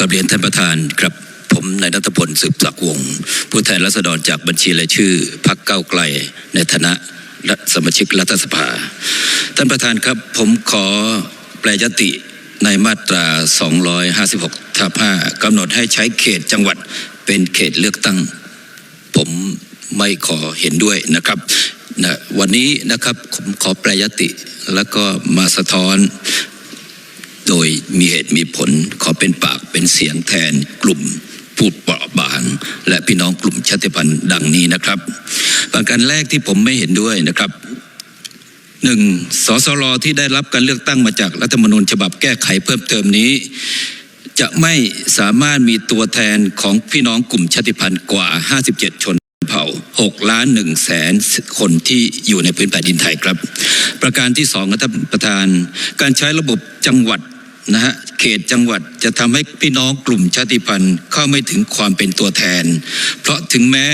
กับเรียนท่านประธานครับผมนายนัทพลสืบศักดิ์วงศ์ผู้แทนรัษฎรจากบัญชีรายชื่อพักเก้าไกล ในฐานะรัฐสมาชิกรัฐสภา ท่านประธานครับผมขอแปลยติในมาตรา 256ทับ5กำหนดให้ใช้เขตจังหวัดเป็นเขตเลือกตั้ง ผมไม่ขอเห็นด้วยนะครับนะวันนี้นะครับผมขอแปลยติแล้วก็มาสะท้อน โดยมีเหตุมีผลขอเป็นปากเป็นเสียงแทนกลุ่มผู้เปราะบาง และพี่น้องกลุ่มชาติพันธุ์ดังนี้นะครับ ประการแรกที่ผมไม่เห็นด้วยนะครับหนึ่งสสรที่ได้รับการเลือกตั้งมาจากรัฐธรรมนูญฉบับแก้ไขเพิ่มเติมนี้ จะไม่สามารถมีตัวแทนของพี่น้องกลุ่มชาติพันธุ์กว่า 57 ชนเผ่า6ล้าน1แสนคนที่อยู่ในพื้นแผ่นดินไทยครับ ประการที่สองครับท่านประธาน การใช้ระบบจังหวัด นะฮะเขตจังหวัดจะทำให้พี่น้องกลุ่มชาติพันธุ์เข้าไม่ถึงความเป็นตัวแทน เพราะถึงแม้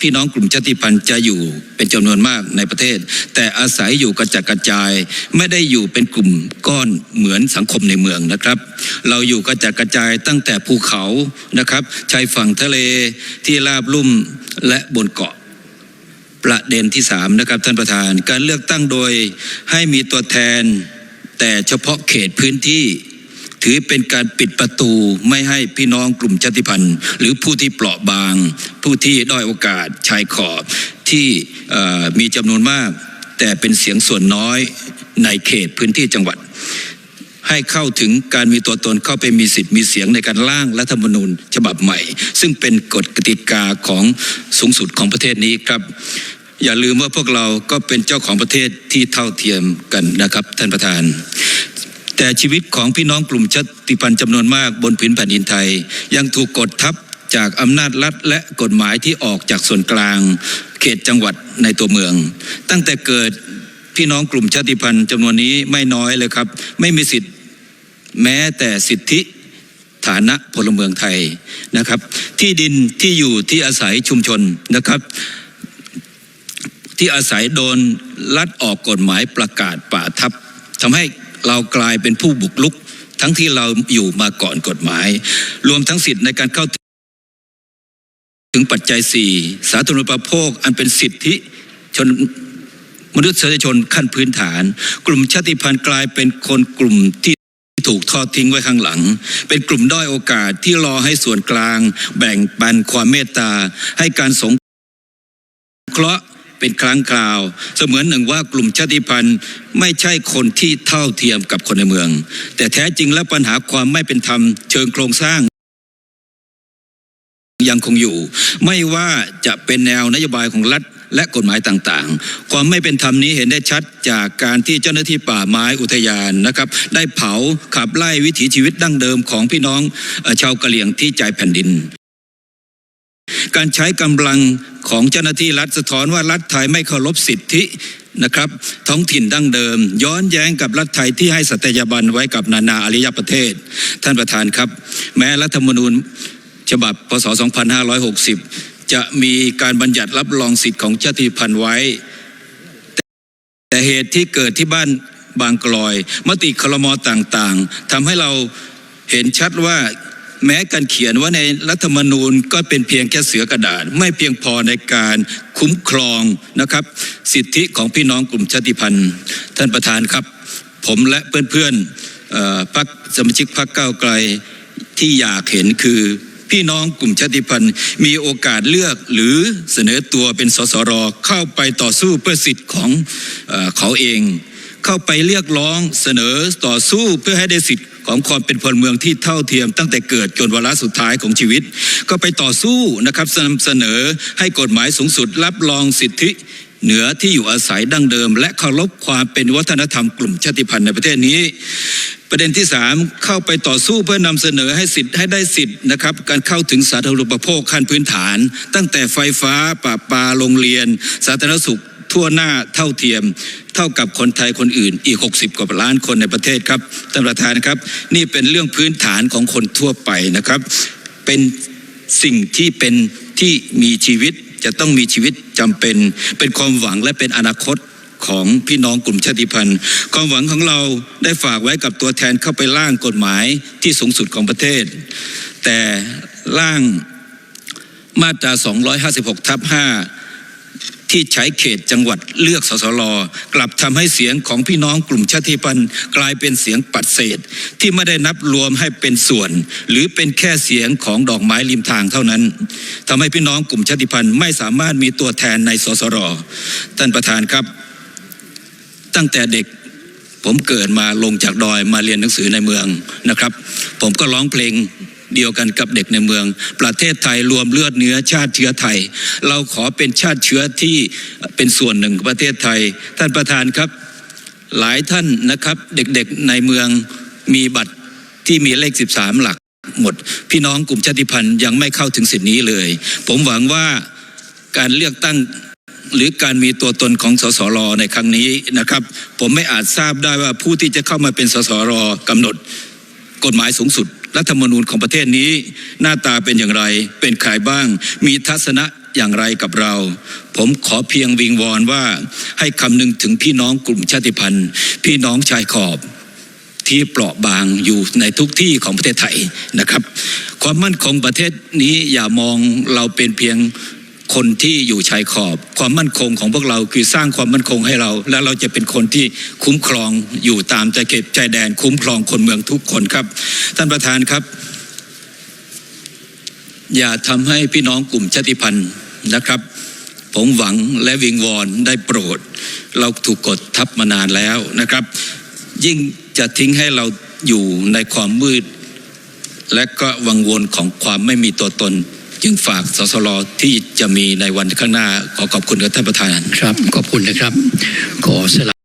พี่น้องกลุ่มชาติพันธุ์จะอยู่เป็นจำนวนมากในประเทศ แต่อาศัยอยู่กระจัดกระจาย ไม่ได้อยู่เป็นกลุ่มก้อนเหมือนสังคมในเมืองนะครับ เราอยู่กระจัดกระจายตั้งแต่ภูเขานะครับชายฝั่งทะเลที่ราบลุ่มและบนเกาะ ประเด็นที่สามนะครับท่านประธานการเลือกตั้งโดยให้มีตัวแทน แต่เฉพาะเขตพื้นที่ ถือเป็นการปิดประตูไม่ให้พี่น้องกลุ่มชาติพันธุ์ หรือผู้ที่เปราะบาง ผู้ที่ด้อยโอกาสชายขอบที่มีจำนวนมาก แต่เป็นเสียงส่วนน้อยในเขตพื้นที่จังหวัด ให้เข้าถึงการมีตัวตนเข้าไปมีสิทธิ์มีเสียงในการร่างรัฐธรรมนูญฉบับใหม่ ซึ่งเป็นกฎกติกาของสูงสุดของประเทศนี้ครับ อย่าลืมว่าพวกเราก็เป็นเจ้าของประเทศที่เท่าเทียมกันนะครับ ท่านประธาน แต่ชีวิตของพี่น้องกลุ่มชาติพันธุ์จำนวนมากบนพื้นแผ่นดินไทย ยังถูกกดทับจากอำนาจรัฐและกฎหมายที่ออกจากส่วนกลาง เขตจังหวัดในตัวเมือง ตั้งแต่เกิดพี่น้องกลุ่มชาติพันธุ์จำนวนนี้ไม่น้อยเลยครับ ไม่มีสิทธิ์แม้แต่สิทธิฐานะพลเมืองไทยนะครับ ที่ดินที่อยู่ที่อาศัยชุมชนนะครับ ที่อาศัยโดนลัดออกกฎหมายประกาศป่าทับทำให้เรากลายเป็นผู้บุกลุก ทั้งที่เราอยู่มาก่อนกฎหมาย รวมทั้งสิทธิ์ในการเข้าถึงปัจจัยสี่สาธารณูปโภคอันเป็นสิทธิชนมนุษยชนขั้นพื้นฐาน กลุ่มชาติพันธุ์กลายเป็นคนกลุ่มที่ถูกทอดทิ้งไว้ข้างหลัง เป็นกลุ่มด้อยโอกาสที่รอให้ส่วนกลาง แบ่งปันความเมตตาให้การสงเคราะห์ เป็นครั้งคราว เสมือนหนึ่งว่ากลุ่มชาติพันธุ์ไม่ใช่คนที่เท่าเทียมกับคนในเมือง แต่แท้จริงแล้วปัญหาความไม่เป็นธรรมเชิงโครงสร้างยังคงอยู่ ไม่ว่าจะเป็นแนวนโยบายของรัฐและกฎหมายต่างๆ ความไม่เป็นธรรมนี้เห็นได้ชัดจากการที่เจ้าหน้าที่ป่าไม้อุทยานนะครับ ได้เผาขับไล่วิถีชีวิตดั้งเดิมของพี่น้องชาวกะเหรี่ยงที่ใจแผ่นดิน การใช้กำลังของเจ้าหน้าที่รัฐสะท้อนว่ารัฐไทยไม่เคารพสิทธินะครับท้องถิ่นดั้งเดิม ย้อนแย้งกับรัฐไทยที่ให้สัตยาบันไว้กับนานาอารยประเทศ ท่านประธานครับ แม้รัฐธรรมนูญฉบับพศ 2560 จะมีการบัญญัติรับรองสิทธิ์ของชาติพันธุ์ไว้ แต่เหตุที่เกิดที่บ้านบางกลอย มติคลมอต่างๆทำให้เราเห็นชัดว่า แม้การเขียนว่าในรัฐธรรมนูญก็เป็นเพียงแค่เสือกระดาษ ไม่เพียงพอในการคุ้มครองนะครับ สิทธิของพี่น้องกลุ่มชาติพันธุ์ ท่านประธานครับ ผมและเพื่อนๆพรรคสมาชิกพรรคก้าวไกลที่อยากเห็นคือพี่น้องกลุ่มชาติพันธุ์มีโอกาสเลือกหรือเสนอตัวเป็นสสรเข้าไปต่อสู้เพื่อสิทธิ์ของอเขาเอง เข้าไปเรียกร้องเสนอต่อสู้เพื่อให้ได้สิทธิ์ของความเป็นพลเมืองที่เท่าเทียมตั้งแต่เกิดจนวาระสุดท้ายของชีวิต ก็ไปต่อสู้นะครับนำเสนอให้กฎหมายสูงสุดรับรองสิทธิเหนือที่อยู่อาศัยดั้งเดิม และเคารพความเป็นวัฒนธรรมกลุ่มชาติพันธุ์ในประเทศนี้ ประเด็นที่สามเข้าไปต่อสู้เพื่อนำเสนอให้สิทธิ์ให้ได้สิทธิ์นะครับการเข้าถึงสาธารณูปโภคขั้นพื้นฐาน ตั้งแต่ไฟฟ้าปราปาโรงเรียน สาธารณสุขทั่วหน้าเท่าเทียม เท่ากับคนไทยคนอื่นอีก 60 กว่าล้านคนในประเทศครับท่านประธานครับ นี่เป็นเรื่องพื้นฐานของคนทั่วไปนะครับ เป็นสิ่งที่เป็นที่มีชีวิตจะต้องมีชีวิตจำเป็น เป็นความหวังและเป็นอนาคตของพี่น้องกลุ่มชาติพันธุ์ ความหวังของเราได้ฝากไว้กับตัวแทนเข้าไปร่างกฎหมายที่สูงสุดของประเทศ แต่ร่างมาตรา 256 ทับ 5 ที่ใช้เขตจังหวัดเลือกสสรกลับทำให้เสียงของพี่น้องกลุ่มชาติพันธุ์กลายเป็นเสียงปัดเศษ ที่ไม่ได้นับรวมให้เป็นส่วน หรือเป็นแค่เสียงของดอกไม้ริมทางเท่านั้นทำให้พี่น้องกลุ่มชาติพันธุ์ไม่สามารถมีตัวแทนในสสรท่านประธานครับ ตั้งแต่เด็กผมเกิดมาลงจากดอยมาเรียนหนังสือในเมืองนะครับ ผมก็ร้องเพลง เดียวกันกับเด็กในเมือง ประเทศไทยรวมเลือดเนื้อชาติเชื้อไทย เราขอเป็นชาติเชื้อที่เป็นส่วนหนึ่งของประเทศไทย ท่านประธานครับ หลายท่านนะครับเด็กๆในเมืองมีบัตรที่มีเลข 13 หลักหมด พี่น้องกลุ่มชาติพันธุ์ยังไม่เข้าถึงสิทธินี้เลย ผมหวังว่าการเลือกตั้งหรือการมีตัวตนของสสรในครั้งนี้นะครับ ผมไม่อาจทราบได้ว่าผู้ที่จะเข้ามาเป็นสสรกำหนดกฎหมายสูงสุด รัฐธรรมนูญของประเทศนี้หน้าตาเป็นอย่างไร เป็นใครบ้าง มีทัศนะอย่างไรกับเรา ผมขอเพียงวิงวอนว่าให้คำนึงถึงพี่น้องกลุ่มชาติพันธุ์ พี่น้องชายขอบที่เปราะบางอยู่ในทุกที่ของประเทศไทยนะครับ ความมั่นคงประเทศนี้อย่ามองเราเป็นเพียง คนที่อยู่ชายขอบ ความมั่นคงของพวกเราคือสร้างความมั่นคงให้เรา และเราจะเป็นคนที่คุ้มครองอยู่ตามใจเก็บใจแดน คุ้มครองคนเมืองทุกคนครับ ท่านประธานครับ อย่าทำให้พี่น้องกลุ่มชาติพันธุ์นะครับ ผมหวังและวิงวอนได้โปรด เราถูกกดทับมานานแล้วนะครับ ยิ่งจะทิ้งให้เราอยู่ในความมืด และก็วังวนของความไม่มีตัวตน จึงฝากสสรที่จะมีในวันข้างหน้าขอขอบคุณกับท่านประธานครับขอบคุณนะครับขอสละ